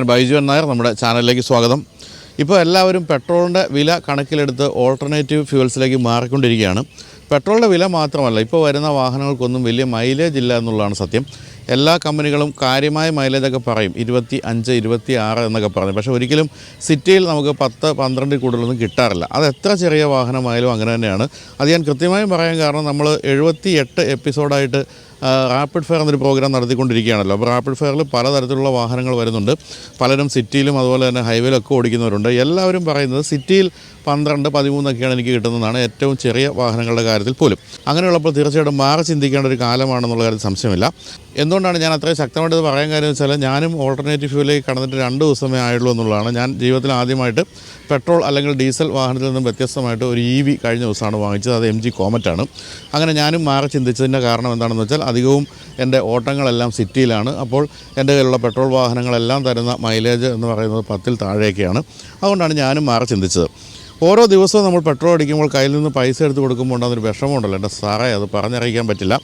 ഞാൻ ബൈജു എൻ നായർ നമ്മുടെ ചാനലിലേക്ക് സ്വാഗതം. ഇപ്പോൾ എല്ലാവരും പെട്രോളിന്റെ വില കണക്കിലെടുത്ത് ഓൾട്ടർനേറ്റീവ് ഫ്യൂൽസിലേക്ക് മാറിക്കൊണ്ടിരിക്കുകയാണ്. പെട്രോളിന്റെ വില മാത്രമല്ല ഇപ്പോൾ വരുന്ന വാഹനങ്ങൾക്കൊന്നും വലിയ മൈലേജ് ഇല്ല എന്നുള്ളതാണ് സത്യം. എല്ലാ കമ്പനികളും കാര്യമായ മൈലേജൊക്കെ പറയും ഇരുപത്തി അഞ്ച് ഇരുപത്തി ആറ് എന്നൊക്കെ പറഞ്ഞു പക്ഷേ ഒരിക്കലും സിറ്റിയിൽ നമുക്ക് പത്ത് പന്ത്രണ്ടിൽ കൂടുതലൊന്നും കിട്ടാറില്ല. അത് എത്ര ചെറിയ വാഹനമായാലും അങ്ങനെ തന്നെയാണ്. അത് ഞാൻ കൃത്യമായും പറയാൻ കാരണം നമ്മൾ എഴുപത്തി എട്ട് എപ്പിസോഡായിട്ട് റാപ്പിഡ് ഫയർ എന്നൊരു പ്രോഗ്രാം നടത്തിക്കൊണ്ടിരിക്കുകയാണല്ലോ. അപ്പോൾ റാപ്പിഡ് ഫെയറിൽ പലതരത്തിലുള്ള വാഹനങ്ങൾ വരുന്നുണ്ട്. പലരും സിറ്റിയിലും അതുപോലെ തന്നെ ഹൈവേയിലൊക്കെ ഓടിക്കുന്നവരുണ്ട്. എല്ലാവരും പറയുന്നത് സിറ്റിയിൽ പന്ത്രണ്ട് പതിമൂന്നൊക്കെയാണ് എനിക്ക് കിട്ടുന്നതാണ് ഏറ്റവും ചെറിയ വാഹനങ്ങളുടെ കാര്യത്തിൽ പോലും. അങ്ങനെയുള്ളപ്പോൾ തീർച്ചയായിട്ടും മാറി ചിന്തിക്കേണ്ട ഒരു കാലമാണെന്നുള്ള കാര്യത്തിൽ സംശയമില്ല. എന്തുകൊണ്ടാണ് ഞാൻ അത്രയും ശക്തമായിട്ട് പറയാൻ കാര്യം വെച്ചാൽ ഞാനും ഓൾട്ടർനേറ്റീവ് ഫ്യൂലേക്ക് കടന്നിട്ട് രണ്ട് ദിവസമേ ആയുള്ളൂ എന്നുള്ളതാണ്. ഞാൻ ജീവിതത്തിൽ ആദ്യമായിട്ട് പെട്രോൾ അല്ലെങ്കിൽ ഡീസൽ വാഹനത്തിൽ നിന്നും വ്യത്യസ്തമായിട്ട് ഒരു ഇ വി കഴിഞ്ഞ ദിവസമാണ് വാങ്ങിച്ചത്. അത് എം ജി കോമറ്റാണ് അങ്ങനെ ഞാനും മാറി ചിന്തിച്ചതിന്റെ കാരണം എന്താണെന്ന് വെച്ചാൽ അധികവും എന്റെ ഓട്ടങ്ങളെല്ലാം സിറ്റിയിലാണ്. അപ്പോൾ എന്റെ കയ്യിലുള്ള പെട്രോൾ വാഹനങ്ങളെല്ലാം തരുന്ന മൈലേജ് എന്ന് പറയുന്നത് പത്തിൽ താഴെയൊക്കെയാണ് അതുകൊണ്ടാണ് ഞാനും മാറി ചിന്തിച്ചത്. ഓരോ ദിവസവും നമ്മൾ പെട്രോൾ അടിക്കുമ്പോൾ കയ്യിൽ നിന്ന് പൈസ എടുത്ത് കൊടുക്കുമ്പോൾ ഉണ്ടാകുന്നൊരു വിഷമമുണ്ടല്ലോ. എന്റെ സാറേ അത് പറഞ്ഞറിയിക്കാൻ പറ്റില്ല.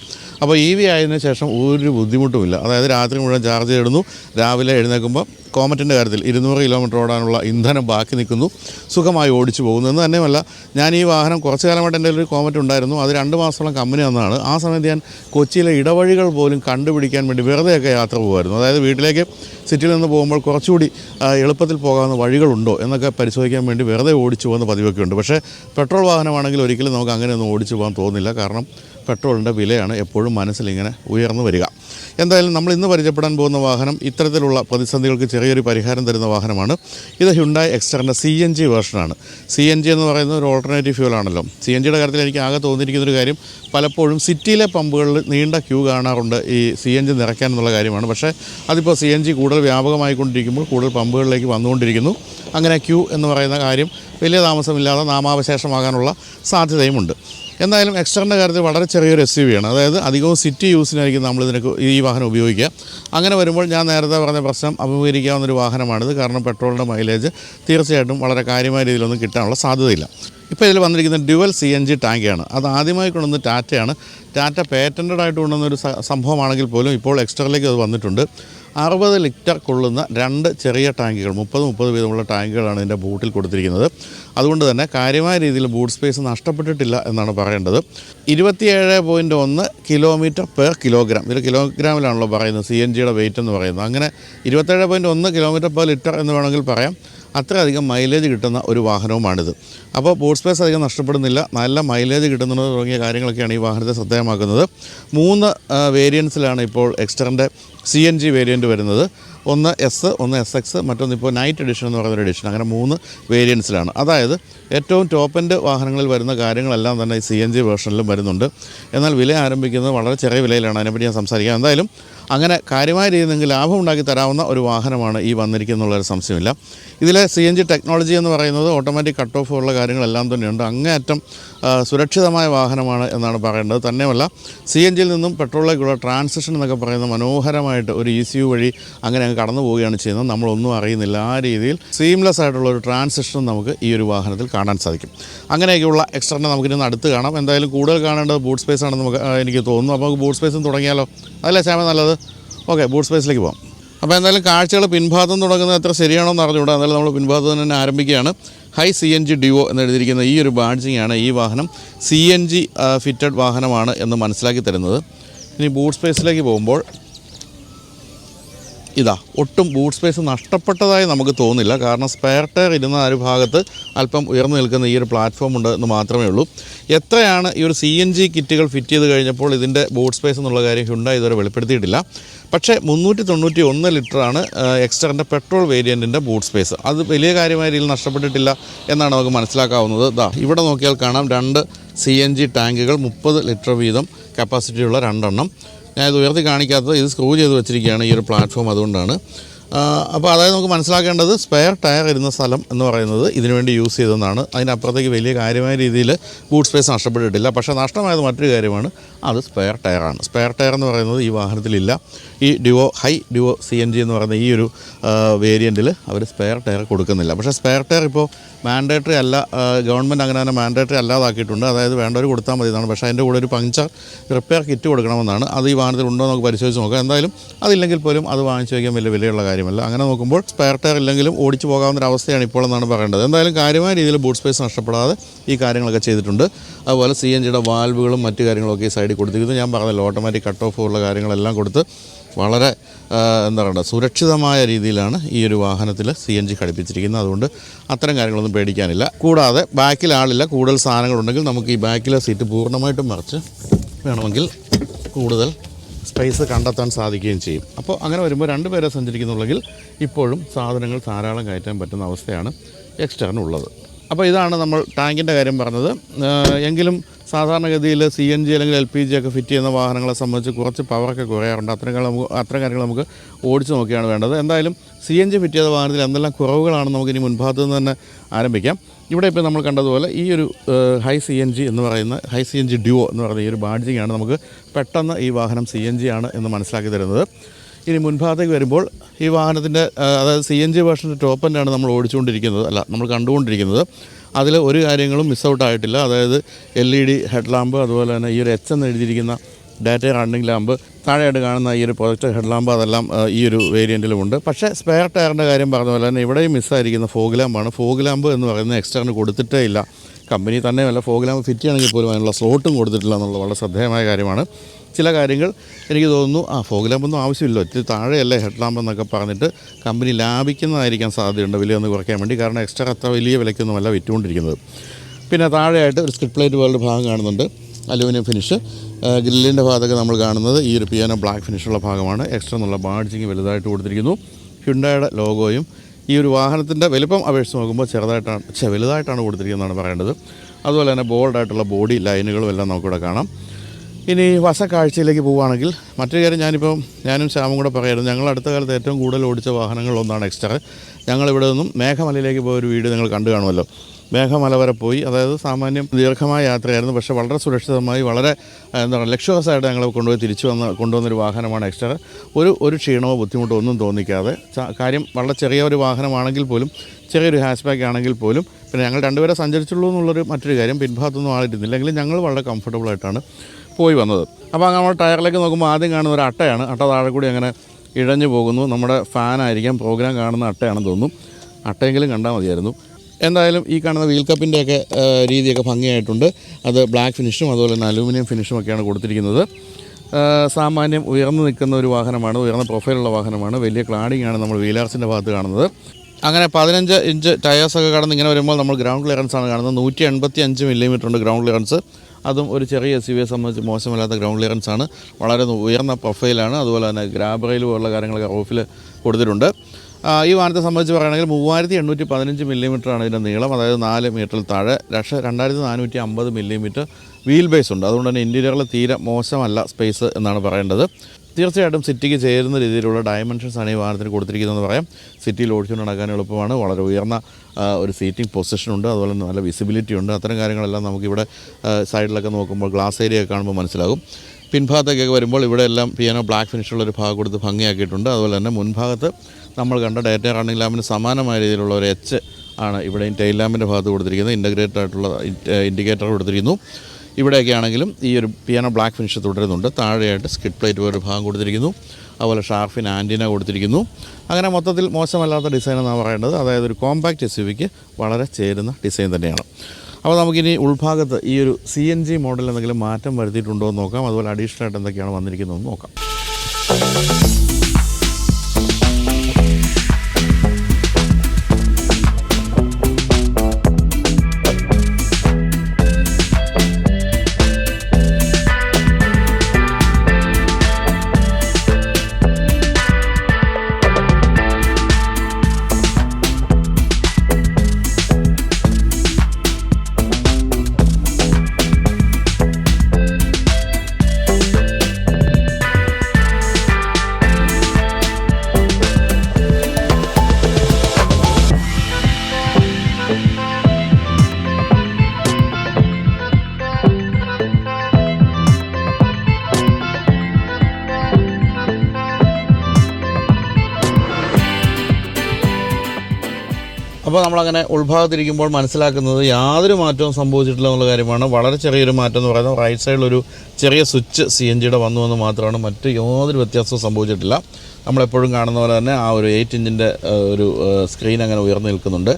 അപ്പോൾ ഇ വി ആയതിനു ശേഷം ഒരു ബുദ്ധിമുട്ടുമില്ല. അതായത് രാത്രി മുഴുവൻ ചാർജ് ചെയ്തിടുന്നു. രാവിലെ എഴുന്നേൽക്കുമ്പോൾ കോമറ്റിന്റെ കാര്യത്തിൽ ഇരുന്നൂറ് കിലോമീറ്റർ ഓടാനുള്ള ഇന്ധനം ബാക്കി നിൽക്കുന്നു. സുഖമായി ഓടിച്ചു പോകുന്നു. എന്ന് തന്നെയുമല്ല ഞാൻ ഈ വാഹനം കുറച്ച് കാലമായിട്ട് എന്റെ ഒരു കോമറ്റ് ഉണ്ടായിരുന്നു. അത് രണ്ട് മാസത്തോളം കമ്പനി വന്നതാണ് ആ സമയത്ത് ഞാൻ കൊച്ചിയിലെ ഇടവഴികൾ പോലും കണ്ടുപിടിക്കാൻ വേണ്ടി വെറുതെയൊക്കെ യാത്ര പോകുമായിരുന്നു. അതായത് വീട്ടിലേക്ക് സിറ്റിയിൽ നിന്ന് പോകുമ്പോൾ കുറച്ചുകൂടി എളുപ്പത്തിൽ പോകാവുന്ന വഴികളുണ്ടോ എന്നൊക്കെ പരിശോധിക്കാൻ വേണ്ടി വെറുതെ ഓടിച്ചു പോകുന്ന പതിവൊക്കെ ഉണ്ട് പക്ഷേ പെട്രോൾ വാഹനമാണെങ്കിൽ ഒരിക്കലും നമുക്ക് അങ്ങനെയൊന്നും ഓടിച്ചു പോകാൻ തോന്നില്ല കാരണം പെട്രോളിന്റെ വിലയാണ് എപ്പോഴും മനസ്സിലിങ്ങനെ ഉയർന്നു വരിക. എന്തായാലും നമ്മൾ ഇന്ന് പരിചയപ്പെടാൻ പോകുന്ന വാഹനം ഇത്തരത്തിലുള്ള പ്രതിസന്ധികൾക്ക് ചെറിയൊരു പരിഹാരം തരുന്ന വാഹനമാണ്. ഇത് ഹ്യുണ്ടായി എക്സ്റ്ററിന്റെ സി എൻ ജി വേർഷനാണ് സി എൻ ജി എന്ന് പറയുന്ന ഒരു ഓൾട്ടർനേറ്റീവ് ഫ്യൂലാണല്ലോ സി എൻ ജിയുടെ കാര്യത്തിൽ എനിക്ക് ആകെ തോന്നിയിരിക്കുന്ന ഒരു കാര്യം പലപ്പോഴും സിറ്റിയിലെ പമ്പുകളിൽ നീണ്ട ക്യൂ കാണാറുണ്ട് ഈ സി എൻ ജി നിറയ്ക്കാൻ എന്നുള്ള കാര്യമാണ്. പക്ഷേ അതിപ്പോൾ സി എൻ ജി കൂടുതൽ വ്യാപകമായിക്കൊണ്ടിരിക്കുമ്പോൾ കൂടുതൽ പമ്പുകളിലേക്ക് വന്നുകൊണ്ടിരിക്കുന്നു. അങ്ങനെ ക്യൂ എന്ന് പറയുന്ന കാര്യം വലിയ താമസമില്ലാതെ നാമാവശേഷമാകാനുള്ള സാധ്യതയുമുണ്ട്. എന്തായാലും എക്സ്റ്ററിന്റെ കാര്യത്തിൽ വളരെ ചെറിയൊരു എസ് യു ആണ്. അതായത് അധികവും സിറ്റി യൂസിനായിരിക്കും നമ്മൾ ഇതിനൊക്കെ ഈ വാഹനം ഉപയോഗിക്കുക. അങ്ങനെ വരുമ്പോൾ ഞാൻ നേരത്തെ പറഞ്ഞ പ്രശ്നം അഭിമുഖീകരിക്കാവുന്ന ഒരു വാഹനമാണിത് കാരണം പെട്രോളിന്റെ മൈലേജ് തീർച്ചയായിട്ടും വളരെ കാര്യമായ രീതിയിലൊന്നും കിട്ടാനുള്ള സാധ്യതയില്ല. ഇപ്പോൾ ഇതിൽ വന്നിരിക്കുന്ന ഡ്യുവൽ സി എൻ ജി ടാങ്കാണ് അത് ആദ്യമായി കൊണ്ടുവന്ന ടാറ്റയാണ് ടാറ്റ പേറ്റന്റഡ് ആയിട്ട് കൊണ്ടുവന്ന ഒരു സംഭവമാണെങ്കിൽ പോലും ഇപ്പോൾ എക്സ്റ്ററിലേക്ക് അത് വന്നിട്ടുണ്ട്. അറുപത് ലിറ്റർ കൊള്ളുന്ന രണ്ട് ചെറിയ ടാങ്കുകൾ മുപ്പത് മുപ്പത് വീതമുള്ള ടാങ്കുകളാണ് ഇതിന്റെ ബൂട്ടിൽ കൊടുത്തിരിക്കുന്നത്. അതുകൊണ്ട് തന്നെ കാര്യമായ രീതിയിൽ ബൂട്ട് സ്പേസ് നഷ്ടപ്പെട്ടിട്ടില്ല എന്നാണ് പറയേണ്ടത്. ഇരുപത്തിയേഴ് പോയിന്റ് ഒന്ന് കിലോമീറ്റർ പെർ കിലോഗ്രാം ഇതിൽ കിലോഗ്രാമിലാണല്ലോ പറയുന്നത് സി എൻ ജിയുടെ വെയിറ്റ് എന്ന് പറയുന്നത്. അങ്ങനെ ഇരുപത്തേഴ് പോയിന്റ് ഒന്ന് കിലോമീറ്റർ പെർ ലിറ്റർ എന്ന് വേണമെങ്കിൽ പറയാം. അത്രയധികം മൈലേജ് കിട്ടുന്ന ഒരു വാഹനവുമാണിത്. അപ്പോൾ ബോട്ട് സ്പേസ് അധികം നഷ്ടപ്പെടുന്നില്ല. നല്ല മൈലേജ് കിട്ടുന്നത് തുടങ്ങിയ കാര്യങ്ങളൊക്കെയാണ് ഈ വാഹനത്തെ ശ്രദ്ധേയമാക്കുന്നത്. മൂന്ന് വേരിയൻസിലാണ് ഇപ്പോൾ എക്സ്റ്ററിന്റെ സി എൻ ജി വേരിയന്റ് വരുന്നത്. ഒന്ന് എസ് ഒന്ന് എസ് എക്സ് മറ്റൊന്ന് ഇപ്പോൾ നൈറ്റ് എഡിഷൻ എന്ന് പറയുന്ന ഒരു എഡിഷൻ അങ്ങനെ മൂന്ന് വേരിയൻസിലാണ് അതായത് ഏറ്റവും ടോപ്പ് എൻഡ് വാഹനങ്ങളിൽ വരുന്ന കാര്യങ്ങളെല്ലാം തന്നെ സി എൻ ജി വേർഷനിലും വരുന്നുണ്ട്. എന്നാൽ വില ആരംഭിക്കുന്നത് വളരെ ചെറിയ വിലയിലാണ്. അതിനെപ്പറ്റി ഞാൻ സംസാരിക്കാം. എന്തായാലും അങ്ങനെ കാര്യമായ രീതിയിൽ നിങ്ങൾക്ക് ലാഭം ഉണ്ടാക്കി തരാവുന്ന ഒരു വാഹനമാണ് ഈ വന്നിരിക്കുന്നുള്ളൊരു സംശയമില്ല ഇതിലെ സി എൻ ജി ടെക്നോളജി എന്ന് പറയുന്നത് ഓട്ടോമാറ്റിക് കട്ട് ഓഫ് ഉള്ള കാര്യങ്ങളെല്ലാം തന്നെയുണ്ട്. അങ്ങേയറ്റം സുരക്ഷിതമായ വാഹനമാണ് എന്നാണ് പറയേണ്ടത്. തന്നെയുമല്ല സി എൻ ജിയിൽ നിന്നും പെട്രോളിലേക്കുള്ള ട്രാൻസിഷൻ എന്നൊക്കെ പറയുന്ന മനോഹരമായിട്ട് ഒരു ഇ സി യു വഴി അങ്ങനെ അങ്ങ് കടന്നു പോവുകയാണ് ചെയ്യുന്നത്. നമ്മളൊന്നും അറിയുന്നില്ല. ആ രീതിയിൽ സീംലെസ് ആയിട്ടുള്ള ഒരു ട്രാൻസിഷൻ നമുക്ക് ഈ ഒരു വാഹനത്തിൽ കാണാൻ സാധിക്കും. അങ്ങനെയൊക്കെയുള്ള എക്സ്ട്രാ നമുക്കിന്ന് അടുത്ത് കാണാം. എന്തായാലും കൂടുതൽ കാണേണ്ടത് ബൂട്ട് സ്പേസ് ആണെന്ന് നമുക്ക് എനിക്ക് തോന്നുന്നു. അപ്പോൾ നമുക്ക് ബൂട്ട് സ്പേസും തുടങ്ങിയാലോ? അതല്ലേ ശ്യാമ നല്ലത്? ഓക്കെ ബൂട്ട് സ്പേസിലേക്ക് പോകാം അപ്പോൾ എന്തായാലും കാഴ്ചകൾ പിൻഭാഗത്തും തുടങ്ങുന്നത് എത്ര ശരിയാണോ എന്ന് അറിഞ്ഞുകൂടാ. എന്തായാലും നമ്മൾ പിൻഭാഗത്ത് തന്നെ ആരംഭിക്കുകയാണ്. Hy C N G Duo എന്ന് എഴുതിയിരിക്കുന്ന ഈ ഒരു ബാഡ്ജിങ് ആണ് ഈ വാഹനം. സി എൻ ജി ഫിറ്റഡ് വാഹനമാണ് എന്ന് മനസ്സിലാക്കി തരുന്നത്. ഇനി ബൂട്ട് സ്പേസിലേക്ക് പോകുമ്പോൾ ഇതാ ഒട്ടും ബൂട്ട് സ്പേസ് നഷ്ടപ്പെട്ടതായി നമുക്ക് തോന്നില്ല കാരണം സ്പെയർ ടയർ ഇരുന്ന ഒരു ഭാഗത്ത് അല്പം ഉയർന്നു നിൽക്കുന്ന ഈ ഒരു പ്ലാറ്റ്ഫോം ഉണ്ട് എന്ന് മാത്രമേ ഉള്ളൂ. എത്രയാണ് ഈ ഒരു സി എൻ ജി കിറ്റുകൾ ഫിറ്റ് ചെയ്ത് കഴിഞ്ഞപ്പോൾ ഇതിന്റെ ബൂട്ട് സ്പേസ് എന്നുള്ള കാര്യം ഹുണ്ടായി ഇതുവരെ വെളിപ്പെടുത്തിയിട്ടില്ല. പക്ഷേ മുന്നൂറ്റി തൊണ്ണൂറ്റി ഒന്ന് ലിറ്ററാണ് എക്സ്റ്ററിന്റെ പെട്രോൾ വേരിയന്റിന്റെ ബൂട്ട് സ്പേസ് അത് വലിയ കാര്യമായ രീതിയിൽ നഷ്ടപ്പെട്ടിട്ടില്ല എന്നാണ് നമുക്ക് മനസ്സിലാക്കാവുന്നത്. ഇതാ ഇവിടെ നോക്കിയാൽ കാണാം രണ്ട് സി എൻ ജി ടാങ്കുകൾ മുപ്പത് ലിറ്റർ വീതം കപ്പാസിറ്റിയുള്ള രണ്ടെണ്ണം. ഞാൻ ഇത് ഉയർത്തി കാണിക്കാത്തത് ഇത് സ്ക്രൂ ചെയ്ത് വെച്ചിരിക്കുകയാണ് ഈ ഒരു പ്ലാറ്റ്ഫോം അതുകൊണ്ടാണ്. അപ്പോൾ അതായത് നമുക്ക് മനസ്സിലാക്കേണ്ടത് സ്പെയർ ടയർ ഇരുന്ന സ്ഥലം എന്ന് പറയുന്നത് ഇതിനുവേണ്ടി യൂസ് ചെയ്തതെന്നാണ്. അതിനപ്പുറത്തേക്ക് വലിയ കാര്യമായ രീതിയിൽ ബൂട്ട് സ്പേസ് നഷ്ടപ്പെട്ടിട്ടില്ല. പക്ഷേ നഷ്ടമായത് മറ്റൊരു കാര്യമാണ് അത് സ്പെയർ ടയറാണ് സ്പെയർ ടയർ എന്ന് പറയുന്നത് ഈ വാഹനത്തിലില്ല. ഈ Duo Hy Duo C N G എന്ന് പറയുന്ന ഈ ഒരു വേരിയന്റിൽ അവർ സ്പെയർ ടയർ കൊടുക്കുന്നില്ല. പക്ഷേ സ്പെയർ ടയർ ഇപ്പോൾ മാൻഡേറ്ററി അല്ല ഗവൺമെന്റ് അങ്ങനെ തന്നെ മാൻഡേറ്ററി അല്ലാതാക്കിയിട്ടുണ്ട്. അതായത് വേണ്ടവർ കൊടുത്താൽ മതി എന്നാണ്. പക്ഷേ അതിന്റെ കൂടെ ഒരു പങ്ക്ചർ റിപ്പയർ കിറ്റ് കൊടുക്കണമെന്നാണ്. അത് ഈ വാഹനത്തിൽ ഉണ്ടോ നമുക്ക് പരിശോധിച്ച് നോക്കാം എന്തായാലും അതില്ലെങ്കിൽ പോലും അത് വാങ്ങിച്ചു വയ്ക്കാൻ വലിയ വിലയുള്ള കാര്യമല്ല. അങ്ങനെ നോക്കുമ്പോൾ സ്പെയർ ടയർ ഇല്ലെങ്കിലും ഓടിച്ചു പോകാവുന്ന ഒരു അവസ്ഥയാണ് ഇപ്പോൾ എന്നാണ് പറയേണ്ടത്. എന്തായാലും കാര്യമായ രീതിയിൽ ബൂട്ട് സ്പേസ് നഷ്ടപ്പെടാതെ ഈ കാര്യങ്ങളൊക്കെ ചെയ്തിട്ടുണ്ട്. അതുപോലെ സി എൻ ജിയുടെ വാൽവുകളും മറ്റു കാര്യങ്ങളൊക്കെ ഈ സൈഡിൽ കൊടുത്തിരിക്കുന്നു. ഞാൻ പറഞ്ഞല്ലോ ഓട്ടോമാറ്റിക് കട്ട് ഓഫ് ഉള്ള കാര്യങ്ങളെല്ലാം കൊടുത്ത് വളരെ എന്താ പറയുക സുരക്ഷിതമായ രീതിയിലാണ് ഈ ഒരു വാഹനത്തിൽ സി എൻ ജി ഘടിപ്പിച്ചിരിക്കുന്നത്. അതുകൊണ്ട് അത്തരം കാര്യങ്ങളൊന്നും പേടിക്കാനില്ല. കൂടാതെ ബാക്കിൽ ആളില്ല കൂടുതൽ സാധനങ്ങളുണ്ടെങ്കിൽ നമുക്ക് ഈ ബാക്കിലെ സീറ്റ് പൂർണമായിട്ടും മറിച്ച് വേണമെങ്കിൽ കൂടുതൽ സ്പേസ് കണ്ടെത്താൻ സാധിക്കുകയും ചെയ്യും. അപ്പോൾ അങ്ങനെ വരുമ്പോൾ രണ്ട് പേരെ സഞ്ചരിക്കുന്നുള്ളെങ്കിൽ ഇപ്പോഴും സാധനങ്ങൾ ധാരാളം കയറ്റാൻ പറ്റുന്ന അവസ്ഥയാണ് എക്സ്റ്റേൺ ഉള്ളത് അപ്പോൾ ഇതാണ് നമ്മൾ ടാങ്കിന്റെ കാര്യം പറഞ്ഞത്. എങ്കിലും സാധാരണഗതിയിൽ സി എൻ ജി അല്ലെങ്കിൽ എൽ പി ജി ഒക്കെ ഫിറ്റ് ചെയ്യുന്ന വാഹനങ്ങളെ സംബന്ധിച്ച് കുറച്ച് പവറൊക്കെ കുറയാറുണ്ട്. അത്തരം നമുക്ക് അത്തരം കാര്യങ്ങൾ നമുക്ക് ഓടിച്ച് നോക്കിയാണ് വേണ്ടത്. എന്തായാലും സി എൻ ജി ഫിറ്റ് ചെയ്ത വാഹനത്തിൽ എന്തെല്ലാം കുറവുകളാണ് നമുക്ക് ഇനി മുൻഭാഗത്ത് നിന്ന് തന്നെ ആരംഭിക്കാം. ഇവിടെ ഇപ്പോൾ നമ്മൾ കണ്ടതുപോലെ ഈ ഒരു ഹൈ സി എൻ ജി എന്ന് പറയുന്ന Hy C N G Duo എന്ന് പറയുന്ന ഈ ഒരു ബാഡ്ജിങ്ങാണ് നമുക്ക് പെട്ടെന്ന് ഈ വാഹനം സി എൻ ജി ആണ് എന്ന് മനസ്സിലാക്കി തരുന്നത്. ഇനി മുൻഭാഗത്തേക്ക് വരുമ്പോൾ ഈ വാഹനത്തിന്റെ അതായത് സി എൻ ജി വേർഷന്റെ ടോപ്പ് തന്നെയാണ് നമ്മൾ ഓടിച്ചുകൊണ്ടിരിക്കുന്നത്. അല്ല നമ്മൾ കണ്ടുകൊണ്ടിരിക്കുന്നത്. അതിൽ ഒരു കാര്യങ്ങളും മിസ് ഔട്ട് ആയിട്ടില്ല. അതായത് L E D head lamp അതുപോലെ തന്നെ ഈ ഒരു എച്ച് എന്ന് എഴുതിയിരിക്കുന്ന ഡാറ്റ റണ്ണിംഗ് ലാമ്പ് താഴെയായിട്ട് കാണുന്ന ഈ ഒരു പ്രൊജക്ട് ഹെഡ് ലാമ്പ് അതെല്ലാം ഈ ഒരു വേരിയന്റിലുമുണ്ട് പക്ഷേ സ്പെയർ ടയറിന്റെ കാര്യം പറഞ്ഞ പോലെ തന്നെ ഇവിടെയും മിസ്സായിരിക്കുന്ന ഫോഗ് ലാമ്പാണ് ഫോഗ് ലാമ്പ് എന്ന് പറയുന്ന എക്സ്റ്റേണൽ കൊടുത്തിട്ടേ ഇല്ല. കമ്പനി തന്നെയല്ല ഫോഗ് ലാമ്പ് ഫിറ്റ് ചെയ്യണമെങ്കിൽ പോലും അതിനുള്ള സ്ലോട്ടും കൊടുത്തിട്ടില്ല എന്നുള്ളത് വളരെ ശ്രദ്ധേയമായ കാര്യമാണ്. ചില കാര്യങ്ങൾ എനിക്ക് തോന്നുന്നു ആ ഫോഗ് ലാമ്പൊന്നും ആവശ്യമില്ല ഒത്തിരി താഴെയല്ലേ ഹെഡ് ലാമ്പ് എന്നൊക്കെ പറഞ്ഞിട്ട് കമ്പനി ലാഭിക്കുന്നതായിരിക്കാൻ സാധ്യതയുണ്ട് വിലയൊന്ന് കുറയ്ക്കാൻ വേണ്ടി. കാരണം എക്സ്ട്രാ അത്ര വലിയ വിലയ്ക്കൊന്നുമല്ല വിറ്റുകൊണ്ടിരിക്കുന്നത്. പിന്നെ താഴെയായിട്ട് ഒരു സ്ക്രിപ്റ്റ് പ്ലേറ്റ് പോലുള്ള ഭാഗം കാണുന്നുണ്ട് അലൂമിനിയം ഫിനിഷ്. ഗ്രില്ലിന്റെ ഭാഗത്തൊക്കെ നമ്മൾ കാണുന്നത് ഈ ഒരു പിയാനോ ബ്ലാക്ക് ഫിനിഷുള്ള ഭാഗമാണ്. എക്സ്ട്രാ എന്നുള്ള ബാഡ്ജിങ് വലുതായിട്ട് കൊടുത്തിരിക്കുന്നു. ഹ്യുണ്ടായുടെ ലോഗോയും ഈ ഒരു വാഹനത്തിന്റെ വലിപ്പം അപേക്ഷിച്ച് നോക്കുമ്പോൾ ചെറുതായിട്ടാണ് ചെ വലുതായിട്ടാണ് കൊടുത്തിരിക്കുന്നതാണ് പറയേണ്ടത്. അതുപോലെ തന്നെ ബോൾഡായിട്ടുള്ള ബോഡി ലൈനുകളും എല്ലാം നമുക്കിവിടെ കാണാം. ഇനി വശക്കാഴ്ചയിലേക്ക് പോവുകയാണെങ്കിൽ മറ്റൊരു കാര്യം ഞാനിപ്പോൾ ഞാനും ശ്യാമും കൂടെ പറയായിരുന്നു. ഞങ്ങൾ അടുത്ത കാലത്ത് ഏറ്റവും കൂടുതൽ ഓടിച്ച വാഹനങ്ങളൊന്നാണ് എക്സ്ട്രാ ഞങ്ങളിവിടെ നിന്നും മേഘമലയിലേക്ക് പോയ ഒരു വീട് നിങ്ങൾ കണ്ടു കാണുമല്ലോ. മേഘമല വരെ പോയി. അതായത് സാമാന്യം ദീർഘമായ യാത്രയായിരുന്നു. പക്ഷെ വളരെ സുരക്ഷിതമായി വളരെ എന്താ പറയുക ലക്ഷ്യവശമായിട്ട് ഞങ്ങൾ കൊണ്ടുപോയി തിരിച്ചു വന്ന കൊണ്ടുവന്നൊരു വാഹനമാണ് എക്സ്റ്റർ. ഒരു ഒരു ക്ഷീണമോ ബുദ്ധിമുട്ടോ ഒന്നും തോന്നിക്കാതെ കാര്യം വളരെ ചെറിയ ഒരു വാഹനമാണെങ്കിൽ പോലും ചെറിയൊരു ഹാഷ് ബാഗ് ആണെങ്കിൽ പോലും പിന്നെ ഞങ്ങൾ രണ്ടുപേരെ സഞ്ചരിച്ചുള്ളൂ എന്നുള്ളൊരു മറ്റൊരു കാര്യം പിൻഭാഗത്തൊന്നും ആളിരുന്നില്ലെങ്കിലും ഞങ്ങൾ വളരെ കംഫർട്ടബിൾ ആയിട്ടാണ് പോയി വന്നത്. അപ്പോൾ അങ്ങനെ നമ്മൾ ടയറിലേക്ക് നോക്കുമ്പോൾ ആദ്യം കാണുന്ന ഒരു അട്ടയാണ്. അട്ട താഴെ കൂടി അങ്ങനെ ഇഴഞ്ഞു പോകുന്നു. നമ്മുടെ ഫാനായിരിക്കാം പ്രോഗ്രാം കാണുന്ന അട്ടയാണെന്ന് തോന്നുന്നു. അട്ടയെങ്കിലും കണ്ടാൽ മതിയായിരുന്നു. എന്തായാലും ഈ കാണുന്ന വീൽ കപ്പിന്റെയൊക്കെ രീതിയൊക്കെ ഭംഗിയായിട്ടുണ്ട്. അത് ബ്ലാക്ക് ഫിനിഷും അതുപോലെ തന്നെ അലൂമിനിയം ഫിനിഷും ഒക്കെയാണ് കൊടുത്തിരിക്കുന്നത്. സാമാന്യം ഉയർന്നു നിൽക്കുന്ന ഒരു വാഹനമാണ്. ഉയർന്ന പ്രൊഫൈലുള്ള വാഹനമാണ്. വലിയ ക്ലാഡിംഗ് ആണ് നമ്മൾ വീലാർസിന്റെ ഭാഗത്ത് കാണുന്നത്. അങ്ങനെ പതിനഞ്ച് ഇഞ്ച് ടയേഴ്സൊക്കെ കടന്ന് ഇങ്ങനെ വരുമ്പോൾ നമ്മൾ ഗ്രൗണ്ട് ക്ലിയറൻസ് ആണ് കാണുന്നത്. നൂറ്റി എൺപത്തി അഞ്ച് മില്ലിമീറ്റർ ഉണ്ട് ഗ്രൗണ്ട് ക്ലിയറൻസ് അതും ഒരു ചെറിയ എസ് യു സംബന്ധിച്ച് മോശമല്ലാത്ത ഗ്രൗണ്ട് ക്ലിയറൻസ് ആണ്. വളരെ ഉയർന്ന പ്രൊഫൈലാണ് അതുപോലെ തന്നെ ഗ്രാബറയിൽ പോലുള്ള കാര്യങ്ങളൊക്കെ റൂഫിൽ കൊടുത്തിട്ടുണ്ട്. ഈ വാഹനത്തെ സംബന്ധിച്ച് പറയുകയാണെങ്കിൽ മൂവായിരത്തി എണ്ണൂറ്റി പതിനഞ്ച് മില്ലിമീറ്ററാണ് ഇതിന്റെ നീളം. അതായത് നാല് മീറ്ററിൽ താഴെ. ലക്ഷ രണ്ടായിരത്തി നാനൂറ്റി അമ്പത് മില്ലിമീറ്റർ വീൽ ബേസ് ഉണ്ട്. അതുകൊണ്ട് തന്നെ ഇന്റീരിയറിൽ തീരെ മോശമല്ല സ്പേസ് എന്നാണ് പറയേണ്ടത്. തീർച്ചയായിട്ടും സിറ്റിക്ക് ചേരുന്ന രീതിയിലുള്ള ഡയമെൻഷൻസാണ് ഈ വാഹനത്തിന് കൊടുത്തിരിക്കുന്നതെന്ന് പറയാം. സിറ്റിയിൽ ഓടിച്ചുകൊണ്ട് നടക്കാൻ എളുപ്പമാണ്. വളരെ ഉയർന്ന ഒരു സീറ്റിംഗ് പൊസിഷനുണ്ട് അതുപോലെ നല്ല വിസിബിലിറ്റി ഉണ്ട്. അത്തരം കാര്യങ്ങളെല്ലാം നമുക്കിവിടെ സൈഡിലൊക്കെ നോക്കുമ്പോൾ ഗ്ലാസ് ഏരിയ ഒക്കെ കാണുമ്പോൾ മനസ്സിലാകും. പിൻഭാഗത്തേക്കൊക്കെ വരുമ്പോൾ ഇവിടെ എല്ലാം പിയാനോ ബ്ലാക്ക് ഫിനിഷുള്ള ഒരു ഭാഗം കൊടുത്ത് ഭംഗിയാക്കിയിട്ടുണ്ട്. അതുപോലെ തന്നെ മുൻഭാഗത്ത് നമ്മൾ കണ്ട ഡേറ്റ റണ്ണിംഗ് ലാമ്പിന് സമാനമായ രീതിയിലുള്ള ഒരു എച്ച് ആണ് ഇവിടെയും ടെയിൽ ലാമ്പിന്റെ ഭാഗത്ത് കൊടുത്തിരിക്കുന്നത്. ഇന്റഗ്രേറ്റഡ് ആയിട്ടുള്ള ഇൻഡിക്കേറ്റർ കൊടുത്തിരിക്കുന്നു. ഇവിടെയൊക്കെ ആണെങ്കിലും ഈ ഒരു പിയാനോ ബ്ലാക്ക് ഫിനിഷ് തുടരുന്നുണ്ട്. താഴെയായിട്ട് സ്കിഡ് പ്ലേറ്റ് ഒരു ഭാഗം കൊടുത്തിരിക്കുന്നു. അതുപോലെ ഷാർഫിൻ ആന്റിന കൊടുത്തിരിക്കുന്നു. അങ്ങനെ മൊത്തത്തിൽ മോശമല്ലാത്ത ഡിസൈൻ എന്നാണ് പറയേണ്ടത്. അതായത് ഒരു കോമ്പാക്റ്റ് എസ് യുവിക്ക് വളരെ ചേരുന്ന ഡിസൈൻ തന്നെയാണ്. അപ്പോൾ നമുക്കിനി ഉൾഭാഗത്ത് ഈ ഒരു സി എൻ ജി മോഡൽ എന്തെങ്കിലും മാറ്റം വരുത്തിയിട്ടുണ്ടോ എന്ന് നോക്കാം. അതുപോലെ അഡീഷണൽ ആയിട്ട് എന്തൊക്കെയാണ് വന്നിരിക്കുന്നതെന്ന് നോക്കാം. നമ്മളങ്ങനെ ഉൾഭാഗത്തിരിക്കുമ്പോൾ മനസ്സിലാക്കുന്നത് യാതൊരു മാറ്റവും സംഭവിച്ചിട്ടില്ല എന്നുള്ള കാര്യമാണ്. വളരെ ചെറിയൊരു മാറ്റം എന്ന് പറയുന്നത് റൈറ്റ് സൈഡിലൊരു ചെറിയ സ്വിച്ച് സി എൻ ജിയുടെ വന്നു എന്ന് മാത്രമാണ് മറ്റ് യാതൊരു വ്യത്യാസവും സംഭവിച്ചിട്ടില്ല. നമ്മളെപ്പോഴും കാണുന്ന പോലെ തന്നെ ആ ഒരു എയ്റ്റ് ഇഞ്ചിന്റെ ഒരു സ്ക്രീൻ അങ്ങനെ ഉയർന്നു നിൽക്കുന്നുണ്ട്.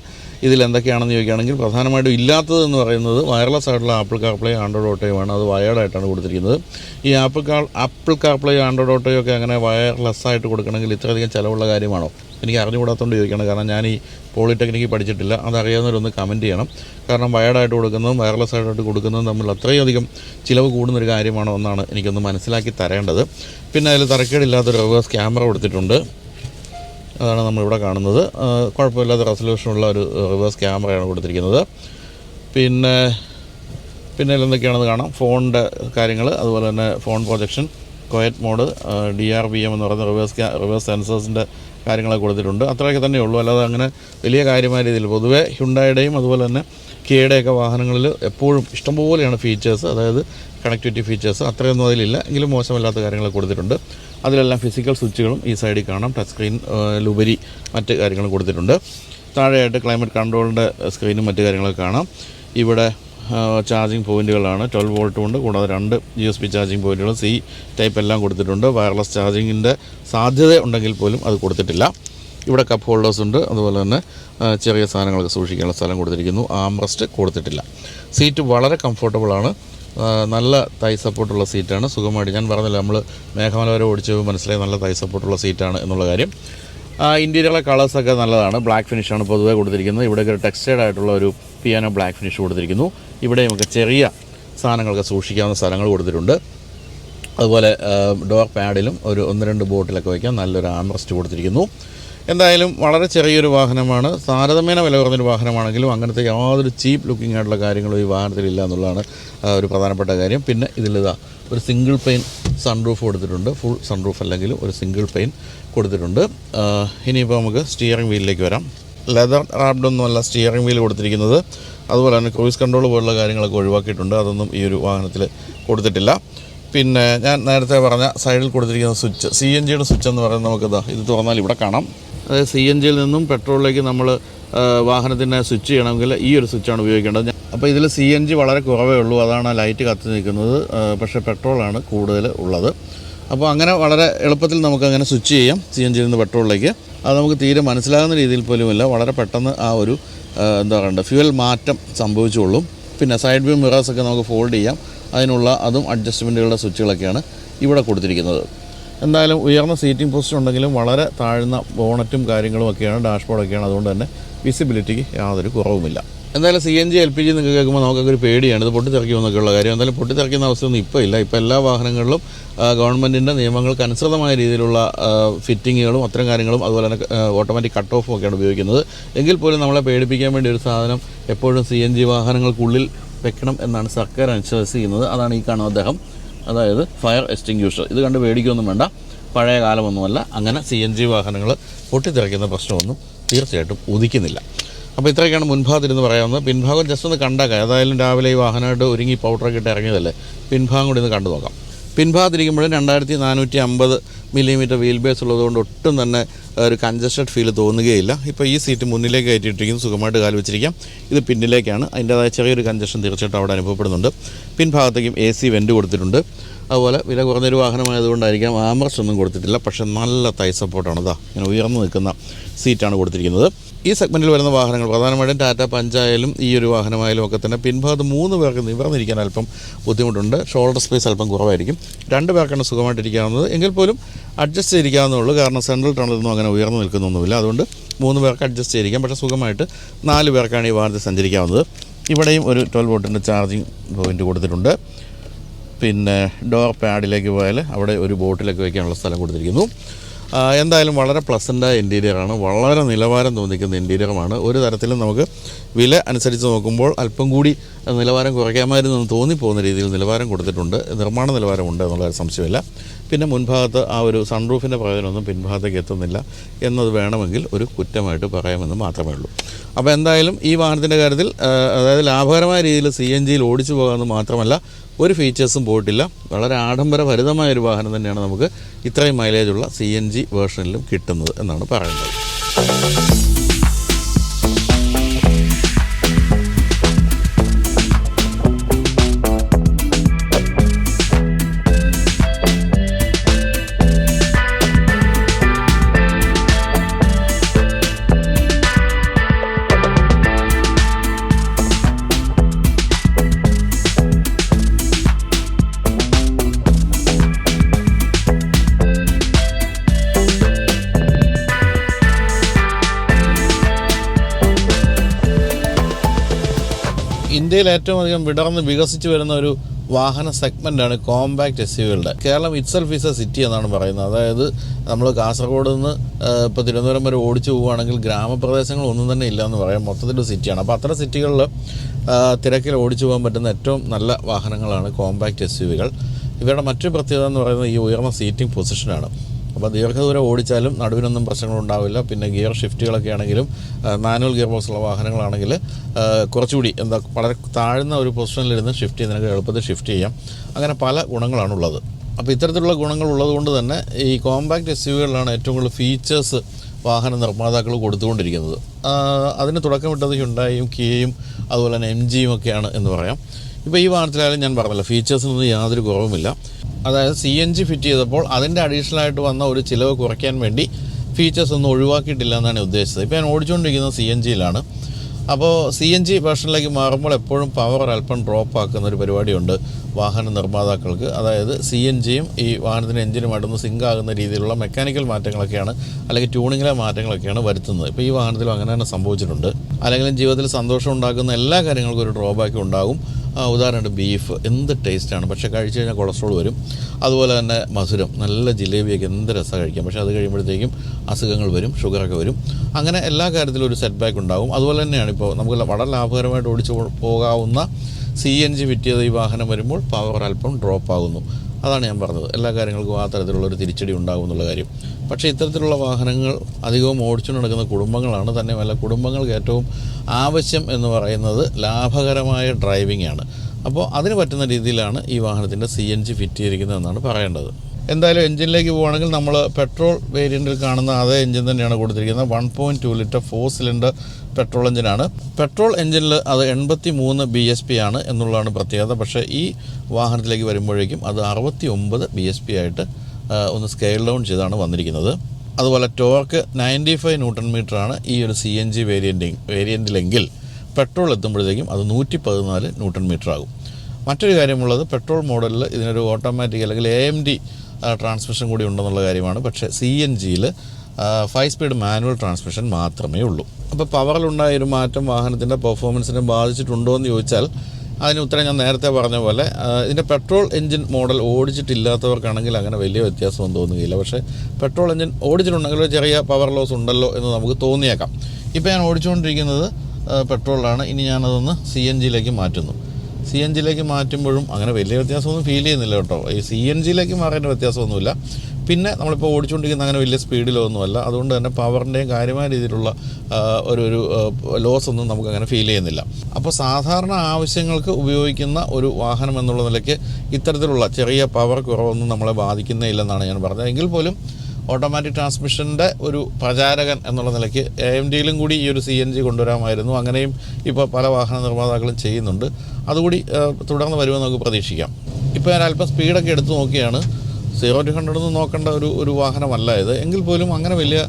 ഇതിൽ എന്തൊക്കെയാണെന്ന് ചോദിക്കുകയാണെങ്കിൽ പ്രധാനമായിട്ടും ഇല്ലാത്തത് എന്ന് പറയുന്നത് വയർലെസ് ആയിട്ടുള്ള ആപ്പിൾ കാർപ്ലേ ആൻഡ്രോയിഡ് ഓട്ടോയുമാണ് അത് വയേർഡായിട്ടാണ് കൊടുത്തിരിക്കുന്നത്. ഈ Apple car Apple CarPlay Android ഓട്ടോയൊക്കെ അങ്ങനെ വയർലെസ് ആയിട്ട് കൊടുക്കണമെങ്കിൽ ഇത്രയധികം ചിലവുള്ള കാര്യമാണോ? എനിക്ക് അറിഞ്ഞുകൂടാത്തതുകൊണ്ട് ചോദിക്കണം കാരണം ഞാൻ ഈ പോളിടെക്നിക്ക് പഠിച്ചിട്ടില്ല. അതറിയാവുന്നവരൊന്ന് കമന്റ് ചെയ്യണം. കാരണം വയർഡായിട്ട് കൊടുക്കുന്നതും വയർലെസ് ആയിട്ട് കൊടുക്കുന്നതും തമ്മിൽ അത്രയധികം ചിലവ് കൂടുന്നൊരു കാര്യമാണോ എന്നാണ് എനിക്കൊന്ന് മനസ്സിലാക്കി തരേണ്ടത്. പിന്നെ അതിൽ തരക്കേടില്ലാത്തൊരു റിവേഴ്സ് ക്യാമറ കൊടുത്തിട്ടുണ്ട്. അതാണ് നമ്മളിവിടെ കാണുന്നത്. കുഴപ്പമില്ലാത്ത റെസൊല്യൂഷനുള്ള ഒരു റിവേഴ്സ് ക്യാമറയാണ് കൊടുത്തിരിക്കുന്നത്. പിന്നെ പിന്നെ എന്തൊക്കെയാണെന്ന് കാണാം. ഫോണിന്റെ കാര്യങ്ങൾ അതുപോലെ തന്നെ phone projection quiet mode D R B M എന്ന് പറയുന്ന റിവേഴ്സ് റിവേഴ്സ് സെൻസേഴ്സിന്റെ കാര്യങ്ങളൊക്കെ കൊടുത്തിട്ടുണ്ട്. അത്രയൊക്കെ തന്നെ ഉള്ളൂ. അല്ലാതെ അങ്ങനെ വലിയ കാര്യമായ രീതിയിൽ പൊതുവേ ഹ്യുണ്ടായുടെയും അതുപോലെ തന്നെ കിയയുടെയൊക്കെ വാഹനങ്ങളിൽ എപ്പോഴും ഇഷ്ടംപോലെയാണ് ഫീച്ചേഴ്സ് അതായത് കണക്ടിവിറ്റി ഫീച്ചേഴ്സ് അത്രയൊന്നും അതിലില്ല. എങ്കിലും മോശമല്ലാത്ത കാര്യങ്ങൾ കൊടുത്തിട്ടുണ്ട്. അതിലെല്ലാം ഫിസിക്കൽ സ്വിച്ചുകളും ഈ സൈഡിൽ കാണാം. ടച്ച് സ്ക്രീൻ ലുബരി മറ്റ് കാര്യങ്ങളും കൊടുത്തിട്ടുണ്ട്. താഴെയായിട്ട് ക്ലൈമറ്റ് കൺട്രോളിന്റെ സ്ക്രീനും മറ്റു കാര്യങ്ങളൊക്കെ കാണാം. ഇവിടെ ചാർജിങ് പോയിന്റുകളാണ് ട്വൽവ് വോൾട്ടും ഉണ്ട് കൂടാതെ രണ്ട് യു എസ് ബി ചാർജിങ് പോയിന്റുകൾ സി ടൈപ്പ് എല്ലാം കൊടുത്തിട്ടുണ്ട്. വയർലെസ് ചാർജിങ്ങിന്റെ സാധ്യത ഉണ്ടെങ്കിൽ പോലും അത് കൊടുത്തിട്ടില്ല. ഇവിടെ കപ്പ് ഹോൾഡേഴ്സ് ഉണ്ട്. അതുപോലെ തന്നെ ചെറിയ സാധനങ്ങളൊക്കെ സൂക്ഷിക്കാനുള്ള സ്ഥലം കൊടുത്തിരിക്കുന്നു. ആംറസ്റ്റ് കൊടുത്തിട്ടില്ല. സീറ്റ് വളരെ കംഫർട്ടബിളാണ് നല്ല തൈ സപ്പോർട്ടുള്ള സീറ്റാണ് സുഖമായിട്ട് ഞാൻ പറഞ്ഞില്ല നമ്മൾ മേഘമല വരെ ഓടിച്ച് മനസ്സിലായി നല്ല തൈ സപ്പോർട്ടുള്ള സീറ്റാണ് എന്നുള്ള കാര്യം. ഇന്റീരിയറിലെ കളേഴ്സൊക്കെ നല്ലതാണ്. ബ്ലാക്ക് ഫിനിഷാണ് പൊതുവേ കൊടുത്തിരിക്കുന്നത്. ഇവിടെ ഒരു ടെക്സ്റ്റൈഡ് ആയിട്ടുള്ള ഒരു പിയാനോ ബ്ലാക്ക് ഫിനിഷ് കൊടുത്തിരിക്കുന്നു. ഇവിടെ നമുക്ക് ചെറിയ സാധനങ്ങളൊക്കെ സൂക്ഷിക്കാവുന്ന സ്ഥലങ്ങൾ കൊടുത്തിട്ടുണ്ട്. അതുപോലെ ഡോർ പാഡിലും ഒരു ഒന്ന് രണ്ട് ബോട്ടിലൊക്കെ വയ്ക്കാൻ നല്ലൊരു ആംറസ്റ്റ് കൊടുത്തിരിക്കുന്നു. എന്തായാലും വളരെ ചെറിയൊരു വാഹനമാണ്. താരതമ്യേന വില കുറഞ്ഞൊരു വാഹനമാണെങ്കിലും അങ്ങനത്തെ യാതൊരു ചീപ്പ് ലുക്കിംഗ് ആയിട്ടുള്ള കാര്യങ്ങളും ഈ വാഹനത്തിലില്ല എന്നുള്ളതാണ് ഒരു പ്രധാനപ്പെട്ട കാര്യം. പിന്നെ ഇതിലിതാ ഒരു സിംഗിൾ പെയിൻ സൺറൂഫ് കൊടുത്തിട്ടുണ്ട്. ഫുൾ സൺറൂഫ് അല്ലെങ്കിൽ ഒരു സിംഗിൾ പെയിൻ കൊടുത്തിട്ടുണ്ട്. ഇനിയിപ്പോൾ നമുക്ക് സ്റ്റിയറിംഗ് വീലിലേക്ക് വരാം. ലെതർ റാപ്ഡൊന്നുമല്ല സ്റ്റിയറിംഗ് വീൽ കൊടുത്തിരിക്കുന്നത്. അതുപോലെ തന്നെ ക്രൂയിസ് കൺട്രോൾ പോലുള്ള കാര്യങ്ങളൊക്കെ ഒഴിവാക്കിയിട്ടുണ്ട്. അതൊന്നും ഈ ഒരു വാഹനത്തിൽ കൊടുത്തിട്ടില്ല. പിന്നെ ഞാൻ നേരത്തെ പറഞ്ഞ സൈഡിൽ കൊടുത്തിരിക്കുന്ന സ്വിച്ച് സി എൻ ജിയുടെ സ്വിച്ച് എന്ന് പറയുന്നത് നമുക്കിതാ ഇത് തുറന്നാൽ ഇവിടെ കാണാം. അതായത് സി എൻ ജിയിൽ നിന്നും പെട്രോളിലേക്ക് നമ്മൾ വാഹനത്തിനെ സ്വിച്ച് ചെയ്യണമെങ്കിൽ ഈ ഒരു സ്വിച്ചാണ് ഉപയോഗിക്കേണ്ടത്. അപ്പോൾ ഇതിൽ സി എൻ ജി വളരെ കുറവേ ഉള്ളൂ. അതാണ് ലൈറ്റ് കത്തി നിൽക്കുന്നത്. പക്ഷേ പെട്രോളാണ് കൂടുതൽ ഉള്ളത്. അപ്പോൾ അങ്ങനെ വളരെ എളുപ്പത്തിൽ നമുക്കങ്ങനെ സ്വിച്ച് ചെയ്യാം സി എൻ ജിയിൽ നിന്ന് പെട്രോളിലേക്ക് അത് നമുക്ക് തീരെ മനസ്സിലാകുന്ന രീതിയിൽ പോലുമില്ല. വളരെ പെട്ടെന്ന് ആ ഒരു എന്താ പറയണ്ട ഫ്യൂവൽ മാറ്റം സംഭവിച്ചുള്ളൂ പിന്നെ സൈഡ് വ്യൂ മിറേഴ്സൊക്കെ നമുക്ക് ഫോൾഡ് ചെയ്യാം. അതിനുള്ള അതും അഡ്ജസ്റ്റ്മെന്റുകളുടെ സ്വിച്ചുകളൊക്കെയാണ് ഇവിടെ കൊടുത്തിരിക്കുന്നത്. എന്തായാലും ഉയർന്ന സീറ്റിംഗ് പൊസിഷൻ ഉണ്ടെങ്കിലും വളരെ താഴ്ന്ന ബോണറ്റും കാര്യങ്ങളും ഒക്കെയാണ് ഡാഷ്ബോർഡൊക്കെയാണ് അതുകൊണ്ട് തന്നെ വിസിബിലിറ്റിക്ക് യാതൊരു കുറവുമില്ല. എന്തായാലും C N G L P G എന്നൊക്കെ കേൾക്കുമ്പോൾ നമുക്കൊക്കെ ഒരു പേടിയാണ്. ഇത് പൊട്ടിത്തെറിക്കുമെന്നൊക്കെയുള്ള കാര്യം. എന്തായാലും പൊട്ടിത്തെറിക്കുന്ന അവസ്ഥയൊന്നും ഇപ്പോൾ ഇല്ല. ഇപ്പോൾ എല്ലാ വാഹനങ്ങളിലും ഗവൺമെന്റിന്റെ നിയമങ്ങൾക്ക് അനുസൃതമായ രീതിയിലുള്ള ഫിറ്റിങ്ങുകളും അത്തരം കാര്യങ്ങളും അതുപോലെ തന്നെ ഓട്ടോമാറ്റിക് കട്ട് ഓഫും ഒക്കെയാണ് ഉപയോഗിക്കുന്നത്. എങ്കിൽ പോലും നമ്മളെ പേടിപ്പിക്കാൻ വേണ്ടി ഒരു സാധനം എപ്പോഴും സി എൻ ജി വാഹനങ്ങൾക്കുള്ളിൽ വെക്കണം എന്നാണ് സർക്കാർ അനുശാസിക്കുന്നത്. അതാണ് ഈ കാണുന്ന അദ്ദേഹം. അതായത് ഫയർ എക്സ്റ്റിങ്ക്യൂഷർ ഇത് കണ്ട് പേടിക്കൊന്നും വേണ്ട. പഴയ കാലമൊന്നുമല്ല. അങ്ങനെ സി എൻ ജി വാഹനങ്ങൾ പൊട്ടിത്തെറിക്കുന്ന പ്രശ്നമൊന്നും തീർച്ചയായിട്ടും ഉദിക്കുന്നില്ല. അപ്പോൾ ഇത്രയൊക്കെയാണ് മുൻഭാഗത്തിരുന്ന് പറയാവുന്നത്. പിൻഭാഗം ജസ്റ്റ് ഒന്ന് കണ്ടാക്കാം ഏതായാലും രാവിലെ ഈ വാഹനമായിട്ട് ഒരുങ്ങി പൗഡറൊക്കെ ഇട്ട് ഇറങ്ങിയതല്ലേ? പിൻഭാഗം കൂടി ഒന്ന് കണ്ടു നോക്കാം. പിൻഭാഗത്തിരിക്കുമ്പോഴും രണ്ടായിരത്തി നാനൂറ്റി അമ്പത് മില്ലിമീറ്റർ വീൽ ബേസ് ഉള്ളതുകൊണ്ട് ഒട്ടും തന്നെ ഒരു കൺജസ്റ്റഡ് ഫീൽ തോന്നുകയില്ല. ഇപ്പോൾ ഈ സീറ്റ് മുന്നിലേക്ക് കയറ്റിയിട്ടിരിക്കുന്നു. സുഖമായിട്ട് കാൽ വെച്ചിരിക്കാം. ഇത് പിന്നിലേക്കാണ്. അതിന്റേതായ ചെറിയൊരു കൺജഷൻ തീർച്ചയായിട്ടും അവിടെ അനുഭവപ്പെടുന്നുണ്ട്. പിൻഭാഗത്തേക്കും എ സി വെന്റ് കൊടുത്തിട്ടുണ്ട്. അതുപോലെ വില കുറഞ്ഞൊരു വാഹനമായതുകൊണ്ടായിരിക്കാം ആമർസ് ഒന്നും കൊടുത്തിട്ടില്ല. പക്ഷേ നല്ല തൈ സപ്പോർട്ടാണ് ഇതാ ഇങ്ങനെ ഉയർന്നു നിൽക്കുന്ന സീറ്റാണ് കൊടുത്തിരിക്കുന്നത്. ഈ സെഗ്മെന്റിൽ വരുന്ന വാഹനങ്ങൾ പ്രധാനമായിട്ടും ടാറ്റ പഞ്ചായാലും ഈ ഒരു വാഹനമായാലും ഒക്കെ തന്നെ പിൻഭാഗത്ത് മൂന്ന് പേർക്ക് നിവർന്നിരിക്കാൻ അല്പം ബുദ്ധിമുട്ടുണ്ട്. ഷോൾഡർ സ്പേസ് അല്പം കുറവായിരിക്കും. രണ്ട് പേർക്കാണ് സുഖമായിട്ടിരിക്കാവുന്നത് എങ്കിൽ പോലും അഡ്ജസ്റ്റ് ചെയ്തിരിക്കാവുന്നുള്ളു കാരണം സെൻട്രൽ ടണലൊന്നും അങ്ങനെ ഉയർന്നു നിൽക്കുന്നൊന്നുമില്ല. അതുകൊണ്ട് മൂന്ന് പേർക്ക് അഡ്ജസ്റ്റ് ചെയ്തിരിക്കാം. പക്ഷേ സുഖമായിട്ട് നാല് പേർക്കാണ് ഈ വാഹനത്തിൽ സഞ്ചരിക്കാവുന്നത്. ഇവിടെയും ഒരു ട്വൽവ് വോട്ടിന്റെ ചാർജിങ് പോയിന്റ് കൊടുത്തിട്ടുണ്ട്. പിന്നെ ഡോർ പാഡിലേക്ക് പോയാൽ അവിടെ ഒരു ബോട്ടിലൊക്കെ വയ്ക്കാനുള്ള സ്ഥലം കൊടുത്തിരിക്കുന്നു. എന്തായാലും വളരെ പ്ലസന്റായ ഇന്റീരിയറാണ് വളരെ നിലവാരം തോന്നിക്കുന്ന ഇന്റീരിയറുമാണ് ഒരു തരത്തിലും നമുക്ക് വില അനുസരിച്ച് നോക്കുമ്പോൾ അല്പം കൂടി നിലവാരം കുറയ്ക്കാമായിരുന്നു എന്ന് തോന്നിപ്പോകുന്ന രീതിയിൽ നിലവാരം കൊടുത്തിട്ടുണ്ട്. നിർമ്മാണ നിലവാരമുണ്ട് എന്നുള്ള സംശയമില്ല പിന്നെ മുൻഭാഗത്ത് ആ ഒരു സൺറൂഫിന്റെ പ്രയോജനമൊന്നും പിൻഭാഗത്തേക്ക് എത്തുന്നില്ല എന്നത് വേണമെങ്കിൽ ഒരു കുറ്റമായിട്ട് പറയാമെന്ന് മാത്രമേ ഉള്ളൂ. അപ്പോൾ എന്തായാലും ഈ വാഹനത്തിന്റെ കാര്യത്തിൽ അതായത് ലാഭകരമായ രീതിയിൽ സി എൻ ജിയിൽ ഓടിച്ചു പോകാമെന്ന് മാത്രമല്ല ഒരു ഫീച്ചേഴ്സും പോയിട്ടില്ല. വളരെ ആഡംബരഭരിതമായ ഒരു വാഹനം തന്നെയാണ് നമുക്ക് ഇത്രയും മൈലേജുള്ള സി എൻ ജി വേർഷനിലും കിട്ടുന്നത് എന്നാണ് പറയുന്നത്. ഇന്ത്യയിൽ ഏറ്റവും അധികം വിടർന്ന് വികസിച്ചു വരുന്ന ഒരു വാഹന സെഗ്മെന്റാണ് compact S യുകളുടെ Kerala itself is a city എന്നാണ് പറയുന്നത്. അതായത് നമ്മൾ കാസർഗോഡ് നിന്ന് ഇപ്പോൾ തിരുവനന്തപുരം വരെ ഓടിച്ചു പോവുകയാണെങ്കിൽ ഗ്രാമപ്രദേശങ്ങൾ ഒന്നും തന്നെ ഇല്ല എന്ന് പറയാം. മൊത്തത്തിൽ സിറ്റിയാണ് അപ്പോൾ അത്തരം സിറ്റികളിൽ തിരക്കിൽ ഓടിച്ചു പോകാൻ പറ്റുന്ന ഏറ്റവും നല്ല വാഹനങ്ങളാണ് കോമ്പാക്ട് എസ് യുവികൾ ഇവരുടെ മറ്റൊരു പ്രത്യേകത എന്ന് പറയുന്നത് ഈ ഉയർന്ന സീറ്റിംഗ് പൊസിഷനാണ് അപ്പോൾ ദീർഘദൂരം ഓടിച്ചാലും നടുവിനൊന്നും പ്രശ്നങ്ങളുണ്ടാവില്ല. പിന്നെ ഗിയർ ഷിഫ്റ്റുകളൊക്കെ ആണെങ്കിലും മാനുവൽ ഗിയർ ബോക്സ് ഉള്ള വാഹനങ്ങളാണെങ്കിൽ കുറച്ചുകൂടി എന്താ വളരെ താഴ്ന്ന ഒരു പൊസിഷനിലിരുന്ന് ഷിഫ്റ്റ് ചെയ്യുന്നതിനൊക്കെ എളുപ്പത്തിൽ ഷിഫ്റ്റ് ചെയ്യാം. അങ്ങനെ പല ഗുണങ്ങളാണുള്ളത്. അപ്പോൾ ഇത്തരത്തിലുള്ള ഗുണങ്ങൾ ഉള്ളതുകൊണ്ട് തന്നെ ഈ കോമ്പാക്റ്റ് എസ് യുകളിലാണ് ഏറ്റവും കൂടുതൽ ഫീച്ചേഴ്സ് വാഹന നിർമ്മാതാക്കൾ കൊടുത്തുകൊണ്ടിരിക്കുന്നത്. അതിന് തുടക്കമിട്ടത് ഹുണ്ടായും കിയയും അതുപോലെ തന്നെ എം ജിയും ഒക്കെയാണ് എന്ന് പറയാം. ഇപ്പോൾ ഈ വാഹനത്തിലായാലും ഞാൻ പറഞ്ഞല്ലോ ഫീച്ചേഴ്സിനൊന്നും യാതൊരു കുറവുമില്ല. അതായത് സി എൻ ജി ഫിറ്റ് ചെയ്തപ്പോൾ അതിന്റെ അഡീഷണൽ ആയിട്ട് വന്ന ഒരു ചിലവ് കുറയ്ക്കാൻ വേണ്ടി ഫീച്ചേഴ്സ് ഒന്നും ഒഴിവാക്കിയിട്ടില്ല എന്നാണ് ഉദ്ദേശിച്ചത്. ഇപ്പോൾ ഞാൻ ഓടിച്ചുകൊണ്ടിരിക്കുന്നത് സി എൻ ജിയിലാണ് അപ്പോൾ സി എൻ ജി വേർഷനിലേക്ക് മാറുമ്പോൾ എപ്പോഴും പവർ അല്പം ഡ്രോപ്പ് ആക്കുന്ന ഒരു പരിപാടിയുണ്ട് വാഹന നിർമ്മാതാക്കൾക്ക്. അതായത് സി എൻ ജിയും ഈ വാഹനത്തിന്റെ എഞ്ചിനുമായിട്ടൊന്ന് സിങ്ക് ആകുന്ന രീതിയിലുള്ള മെക്കാനിക്കൽ മാറ്റങ്ങളൊക്കെയാണ് അല്ലെങ്കിൽ ട്യൂണിങ്ങിലെ മാറ്റങ്ങളൊക്കെയാണ് വരുത്തുന്നത്. ഇപ്പോൾ ഈ വാഹനത്തിലും അങ്ങനെ തന്നെ സംഭവിച്ചിട്ടുണ്ട്. അല്ലെങ്കിൽ ജീവിതത്തിൽ സന്തോഷം ഉണ്ടാക്കുന്ന എല്ലാ കാര്യങ്ങൾക്കും ഒരു ഡ്രോബാക്ക് ഉണ്ടാകും. ഉദാഹരണമായിട്ട് ബീഫ് എന്ത് ടേസ്റ്റാണ് പക്ഷേ കഴിച്ചു കഴിഞ്ഞാൽ കൊളസ്ട്രോൾ വരും. അതുപോലെ തന്നെ മധുരം. നല്ല ജിലേബിയൊക്കെ എന്ത് രസമാണ് കഴിക്കാം പക്ഷേ അത് കഴിയുമ്പോഴത്തേക്കും അസുഖങ്ങൾ വരും ഷുഗറൊക്കെ വരും. അങ്ങനെ എല്ലാ കാര്യത്തിലും ഒരു സെറ്റ് ബാക്ക് ഉണ്ടാകും അതുപോലെ തന്നെയാണ് ഇപ്പോൾ നമുക്ക് വളരെ ലാഭകരമായിട്ട് ഓടിച്ചു പോകാവുന്ന സി എൻ ജി വിറ്റിയത് ഈ വാഹനം വരുമ്പോൾ പവർ അല്പം ഡ്രോപ്പ് ആകുന്നു. അതാണ് ഞാൻ പറഞ്ഞത്. എല്ലാ കാര്യങ്ങൾക്കും ആ തരത്തിലുള്ള ഒരു തിരിച്ചടി ഉണ്ടാകും എന്നുള്ള കാര്യം. പക്ഷേ ഇത്തരത്തിലുള്ള വാഹനങ്ങൾ അധികവും ഓടിച്ചു നടക്കുന്ന കുടുംബങ്ങളാണ്. തന്നെ വല്ല കുടുംബങ്ങൾക്ക് ഏറ്റവും ആവശ്യം എന്ന് പറയുന്നത് ലാഭകരമായ ഡ്രൈവിംഗ് ആണ്. അപ്പോൾ അതിന് പറ്റുന്ന രീതിയിലാണ് ഈ വാഹനത്തിന്റെ സി എൻ ജി ഫിറ്റ് ചെയ്തിരിക്കുന്നത് എന്നാണ് പറയേണ്ടത്. എന്തായാലും എഞ്ചിനിലേക്ക് പോവുകയാണെങ്കിൽ നമ്മൾ പെട്രോൾ വേരിയന്റിൽ കാണുന്ന അതേ എഞ്ചിൻ തന്നെയാണ് കൊടുത്തിരിക്കുന്നത്. One point two litre four cylinder petrol എഞ്ചിനാണ്. പെട്രോൾ എഞ്ചിനിൽ അത് എൺപത്തി മൂന്ന് ബി എസ് പി ആണ് എന്നുള്ളതാണ് പ്രത്യേകത. പക്ഷേ ഈ വാഹനത്തിലേക്ക് വരുമ്പോഴേക്കും അത് അറുപത്തി ഒമ്പത് ബി എസ് പി ആയിട്ട് ഒന്ന് സ്കെയിൽ ഡൗൺ ചെയ്താണ് വന്നിരിക്കുന്നത്. അതുപോലെ ടോർക്ക് നയന്റി ഫൈവ് ന്യൂട്ടൺ മീറ്ററാണ് ഈ ഒരു സി എൻ ജി വേരിയന്റി വേരിയന്റിലെങ്കിൽ പെട്രോൾ എത്തുമ്പോഴത്തേക്കും അത് നൂറ്റി പതിനാല് ന്യൂട്ടൺ മീറ്റർ ആകും. മറ്റൊരു കാര്യമുള്ളത് പെട്രോൾ മോഡലിൽ ഇതിനൊരു ഓട്ടോമാറ്റിക് അല്ലെങ്കിൽ എ എം ഡി ട്രാൻസ്മിഷൻ കൂടി ഉണ്ടെന്നുള്ള കാര്യമാണ്. പക്ഷേ സി എൻ ജിയിൽ ഫൈവ് സ്പീഡ് മാനുവൽ ട്രാൻസ്മിഷൻ മാത്രമേ ഉള്ളൂ. അപ്പോൾ പവറിലുണ്ടായ ഒരു മാറ്റം വാഹനത്തിന്റെ പെർഫോമൻസിനെ ബാധിച്ചിട്ടുണ്ടോ എന്ന് ചോദിച്ചാൽ അതിന് ഉത്തരം ഞാൻ നേരത്തെ പറഞ്ഞ പോലെ ഇതിന്റെ പെട്രോൾ എഞ്ചിൻ മോഡൽ ഓടിച്ചിട്ടില്ലാത്തവർക്കാണെങ്കിൽ അങ്ങനെ വലിയ വ്യത്യാസമൊന്നും തോന്നുകയില്ല. പക്ഷേ പെട്രോൾ എഞ്ചിൻ ഓടിച്ചിട്ടുണ്ടെങ്കിൽ ഒരു ചെറിയ പവർ ലോസ് ഉണ്ടല്ലോ എന്ന് നമുക്ക് തോന്നിയേക്കാം. ഇപ്പോൾ ഞാൻ ഓടിച്ചുകൊണ്ടിരിക്കുന്നത് പെട്രോളാണ് ഇനി ഞാനതൊന്ന് സി എൻ ജിയിലേക്ക് മാറ്റുന്നു. സി എൻ ജിയിലേക്ക് മാറ്റുമ്പോഴും അങ്ങനെ വലിയ വ്യത്യാസമൊന്നും ഫീൽ ചെയ്യുന്നില്ല കേട്ടോ. ഈ സി എൻ ജിയിലേക്ക് മാറേണ്ട വ്യത്യാസമൊന്നുമില്ല. പിന്നെ നമ്മളിപ്പോൾ ഓടിച്ചുകൊണ്ടിരിക്കുന്ന അങ്ങനെ വലിയ സ്പീഡിലോ സ്പീഡിലൊന്നുമല്ല അതുകൊണ്ട് തന്നെ പവറിന്റെയും കാര്യമായ രീതിയിലുള്ള ഒരു ഒരു ലോസ് ഒന്നും നമുക്ക് അങ്ങനെ ഫീൽ ചെയ്യുന്നില്ല. അപ്പോൾ സാധാരണ ആവശ്യങ്ങൾക്ക് ഉപയോഗിക്കുന്ന ഒരു വാഹനം എന്നുള്ള നിലയ്ക്ക് ഇത്തരത്തിലുള്ള ചെറിയ പവർ കുറവൊന്നും നമ്മളെ ബാധിക്കുന്നേ ഇല്ലെന്നാണ് ഞാൻ പറഞ്ഞത്. എങ്കിൽ പോലും ഓട്ടോമാറ്റിക് ട്രാൻസ്മിഷന്റെ ഒരു പ്രചാരകൻ എന്നുള്ള നിലയ്ക്ക് എ എം ഡിയിലും കൂടി ഈ ഒരു സി എൻ ജി കൊണ്ടുവരാമായിരുന്നു. അങ്ങനെയും ഇപ്പോൾ പല വാഹന നിർമ്മാതാക്കളും ചെയ്യുന്നുണ്ട്. അതുകൂടി തുടർന്ന് വരുമെന്ന് നമുക്ക് പ്രതീക്ഷിക്കാം. ഇപ്പോൾ ഞാൻ അല്പം സ്പീഡൊക്കെ എടുത്തു നോക്കിയാണ്. സീറോ ടു ഹൺഡ്രഡ് ഒന്നും നോക്കേണ്ട ഒരു ഒരു വാഹനമല്ല ഇത്. എങ്കിൽ പോലും അങ്ങനെ വലിയ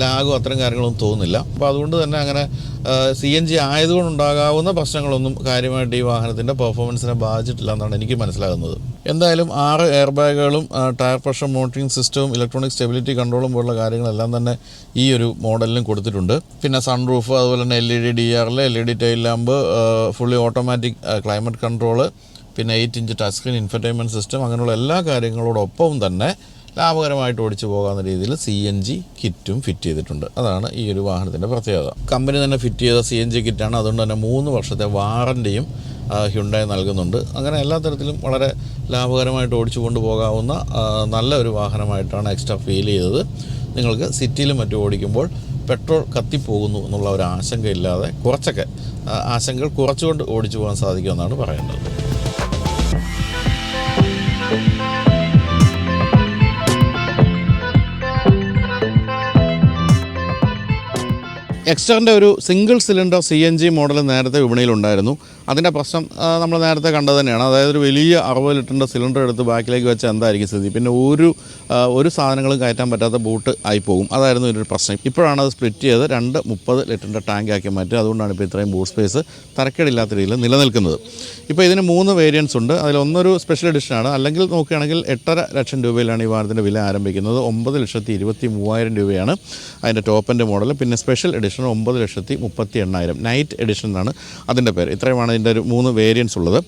ലാഗും അത്തരം കാര്യങ്ങളൊന്നും തോന്നുന്നില്ല. അപ്പോൾ അതുകൊണ്ട് തന്നെ അങ്ങനെ സി എൻ ജി ആയതുകൊണ്ടുണ്ടാകാവുന്ന പ്രശ്നങ്ങളൊന്നും കാര്യമായിട്ട് ഈ വാഹനത്തിന്റെ പെർഫോമൻസിനെ ബാധിച്ചിട്ടില്ല എന്നാണ് എനിക്ക് മനസ്സിലാകുന്നത്. എന്തായാലും ആറ് എയർ ബാഗുകളും ടയർ പ്രഷർ മോണിറ്ററിംഗ് സിസ്റ്റവും ഇലക്ട്രോണിക് സ്റ്റെബിലിറ്റി കൺട്രോളും പോലുള്ള കാര്യങ്ങളെല്ലാം തന്നെ ഈ ഒരു മോഡലിനും കൊടുത്തിട്ടുണ്ട്. പിന്നെ സൺ സൺറൂഫ് അതുപോലെ തന്നെ എൽ ഇ ഡി ഡി ആറിൽ L E D tail lamp fully automatic climate control പിന്നെ eight inch touch screen infotainment system അങ്ങനെയുള്ള എല്ലാ കാര്യങ്ങളോടൊപ്പം തന്നെ ലാഭകരമായിട്ട് ഓടിച്ചു പോകാവുന്ന രീതിയിൽ സി എൻ ജി കിറ്റും ഫിറ്റ് ചെയ്തിട്ടുണ്ട്. അതാണ് ഈ ഒരു വാഹനത്തിന്റെ പ്രത്യേകത. കമ്പനി തന്നെ ഫിറ്റ് ചെയ്ത സി എൻ ജി കിറ്റാണ് അതുകൊണ്ട് തന്നെ മൂന്ന് വർഷത്തെ വാറന്റിയും ഹ്യുണ്ടായി നൽകുന്നുണ്ട്. അങ്ങനെ എല്ലാ തരത്തിലും വളരെ ലാഭകരമായിട്ട് ഓടിച്ചു കൊണ്ടുപോകാവുന്ന നല്ല ഒരു വാഹനമായിട്ടാണ് എക്സ്ട്രാ ഫീൽ ചെയ്തത്. നിങ്ങൾക്ക് സിറ്റിയിലും മറ്റും ഓടിക്കുമ്പോൾ പെട്രോൾ കത്തിപ്പോകുന്നു എന്നുള്ള ഒരു ആശങ്കയില്ലാതെ കുറച്ചൊക്കെ ആശങ്കകൾ കുറച്ചുകൊണ്ട് ഓടിച്ചു പോകാൻ സാധിക്കുമെന്നാണ് പറയേണ്ടത്. എക്സ്റ്ററിന്റെ ഒരു single cylinder C N G model നേരത്തെ വിപണിയിലുണ്ടായിരുന്നു അതിന്റെ പ്രശ്നം നമ്മൾ നേരത്തെ കണ്ടത് തന്നെയാണ്. അതായത് ഒരു വലിയ അറുപത് ലിറ്ററിന്റെ സിലിണ്ടർ എടുത്ത് ബാക്കിലേക്ക് വെച്ചാൽ എന്തായിരിക്കും സ്ഥിതി? പിന്നെ ഒരു ഒരു സാധനങ്ങളും കയറ്റാൻ പറ്റാത്ത ബൂട്ട് ആയി പോകും അതായിരുന്നു ഇതിന്റെ പ്രശ്നം. ഇപ്പോഴാണ് അത് സ്പ്ലിറ്റ് ചെയ്ത് രണ്ട് മുപ്പത് ലിറ്ററിന്റെ ടാങ്ക് ആക്കി മാറ്റി അതുകൊണ്ടാണ് ഇപ്പോൾ ഇത്രയും ബൂട്ട് സ്പേസ് തരക്കേടില്ലാത്ത രീതിയിൽ നിലനിൽക്കുന്നത്. ഇപ്പോൾ ഇതിന് മൂന്ന് വേരിയൻസ് ഉണ്ട്. അതിലൊന്നൊരു സ്പെഷ്യൽ എഡിഷനാണ് അല്ലെങ്കിൽ നോക്കുകയാണെങ്കിൽ എട്ടര ലക്ഷം രൂപയിലാണ് ഈ വാഹനത്തിന്റെ വില ആരംഭിക്കുന്നത്. ഒമ്പത് ലക്ഷത്തി ഇരുപത്തി മൂവായിരം രൂപയാണ് അതിന്റെ ടോപ്പ് എന്റെ മോഡൽ പിന്നെ സ്പെഷ്യൽ എഡിഷൻ എഡിഷൻ ഒമ്പത് ലക്ഷത്തി മുപ്പത്തി എണ്ണായിരം നൈറ്റ് എഡിഷൻ എന്നാണ് അതിന്റെ പേര്. ഇത്രയുമാണ് ഇതിന്റെ ഒരു മൂന്ന് വേരിയൻസ് ഉള്ളത്.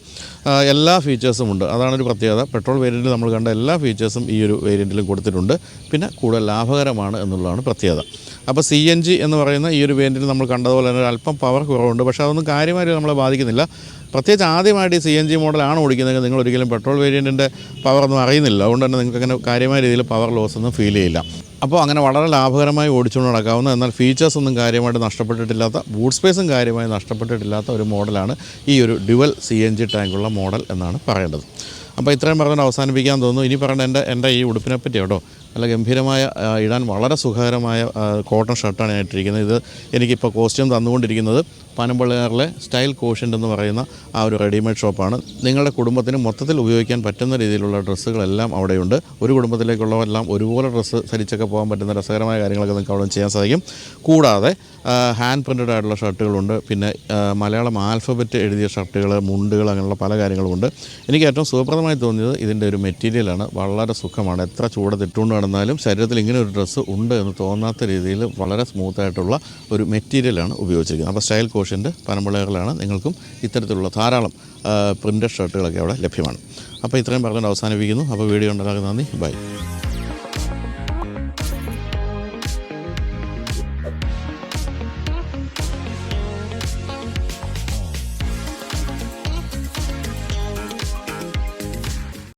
എല്ലാ ഫീച്ചേഴ്സും ഉണ്ട്. അതാണ് ഒരു പ്രത്യേകത. പെട്രോൾ വേരിയന്റിൽ നമ്മൾ കണ്ട എല്ലാ ഫീച്ചേഴ്സും ഈ ഒരു വേരിയന്റിലും കൊടുത്തിട്ടുണ്ട്. പിന്നെ കൂടുതൽ ലാഭകരമാണ് എന്നുള്ളതാണ് പ്രത്യേകത. അപ്പോൾ സി എൻ ജി എന്ന് പറയുന്ന ഈ ഒരു വേരിയന്റിൽ നമ്മൾ കണ്ടതുപോലെ തന്നെ അല്പം പവർ കുറവുണ്ട്. പക്ഷേ അതൊന്നും കാര്യമായിട്ട് നമ്മളെ ബാധിക്കുന്നില്ല. പ്രത്യേകിച്ച് ആദ്യമായിട്ട് ഈ സി എൻ ജി മോഡലാണ് ഓടിക്കുന്നതെങ്കിൽ നിങ്ങൾ ഒരിക്കലും പെട്രോൾ വേരിയന്റിന്റെ പവർ ഒന്നും അറിയുന്നില്ല. അതുകൊണ്ട് തന്നെ നിങ്ങൾക്ക് അങ്ങനെ കാര്യമായ രീതിയിൽ പവർ ലോസ് ഒന്നും ഫീൽ ചെയ്യില്ല. അപ്പോൾ അങ്ങനെ വളരെ ലാഭകരമായി ഓടിച്ചുകൊണ്ട് നടക്കാവുന്ന എന്നാൽ ഫീച്ചേഴ്സ് ഒന്നും കാര്യമായിട്ട് നഷ്ടപ്പെട്ടിട്ടില്ലാത്ത ബൂട്ട് സ്പേസും കാര്യമായി നഷ്ടപ്പെട്ടിട്ടില്ലാത്ത ഒരു മോഡലാണ് ഈ ഒരു ഡ്യുവൽ സി എൻ ജി ടാങ്കുള്ള മോഡൽ എന്നാണ് പറയേണ്ടത്. അപ്പോൾ ഇത്രയും പറഞ്ഞുകൊണ്ട് അവസാനിപ്പിക്കാൻ തോന്നുന്നു. ഇനി പറയേണ്ട എന്റെ എന്റെ ഈ ഉടുപ്പിനെ പറ്റി കേട്ടോ. നല്ല ഗംഭീരമായ ഇടാൻ വളരെ സുഖകരമായ കോട്ടൺ ഷർട്ടാണ് ഞാൻ ഇട്ടിരിക്കുന്നത് ഇത് എനിക്കിപ്പോൾ കോസ്റ്റ്യൂം തന്നുകൊണ്ടിരിക്കുന്നത്. പനമ്പള്ളിയാറിലെ സ്റ്റൈൽ കോഷ്യന്റ് എന്ന് പറയുന്ന ആ ഒരു റെഡിമെയ്ഡ് ഷോപ്പാണ്. നിങ്ങളുടെ കുടുംബത്തിന് മൊത്തത്തിൽ ഉപയോഗിക്കാൻ പറ്റുന്ന രീതിയിലുള്ള ഡ്രസ്സുകളെല്ലാം അവിടെയുണ്ട്. ഒരു കുടുംബത്തിലേക്കുള്ളവരെല്ലാം ഒരുപോലെ ഡ്രസ്സ് ധരിച്ചൊക്കെ പോകാൻ പറ്റുന്ന രസകരമായ കാര്യങ്ങളൊക്കെ നിങ്ങൾക്ക് അവിടെ ചെയ്യാൻ സാധിക്കും. കൂടാതെ ഹാൻഡ് പ്രിന്റഡ് ആയിട്ടുള്ള ഷർട്ടുകളുണ്ട്. പിന്നെ മലയാളം ആൽഫബറ്റ് എഴുതിയ ഷർട്ടുകൾ മുണ്ടുകൾ അങ്ങനെയുള്ള പല കാര്യങ്ങളുമുണ്ട്. എനിക്ക് ഏറ്റവും സുഖപ്രദമായി തോന്നിയത് ഇതിന്റെ ഒരു മെറ്റീരിയലാണ്. വളരെ സുഖമാണ്. എത്ര ചൂടത്ത് ഇട്ടുകൊണ്ട് നടന്നാലും ശരീരത്തിൽ ഇങ്ങനെ ഒരു ഡ്രസ്സ് ഉണ്ട് എന്ന് തോന്നാത്ത രീതിയിൽ വളരെ സ്മൂത്തായിട്ടുള്ള ഒരു മെറ്റീരിയലാണ് ഉപയോഗിച്ചിരിക്കുന്നത്. അപ്പോൾ സ്റ്റൈൽ കോഷ്യന്റെ പനമ്പളകളിലാണ് നിങ്ങൾക്കും ഇത്തരത്തിലുള്ള ധാരാളം പ്രിന്റഡ് ഷർട്ടുകളൊക്കെ അവിടെ ലഭ്യമാണ്. അപ്പോൾ ഇത്രയും പറഞ്ഞുകൊണ്ട് അവസാനിപ്പിക്കുന്നു. അപ്പോൾ വീഡിയോ ഉണ്ടാകുന്ന നന്ദി. ബൈ.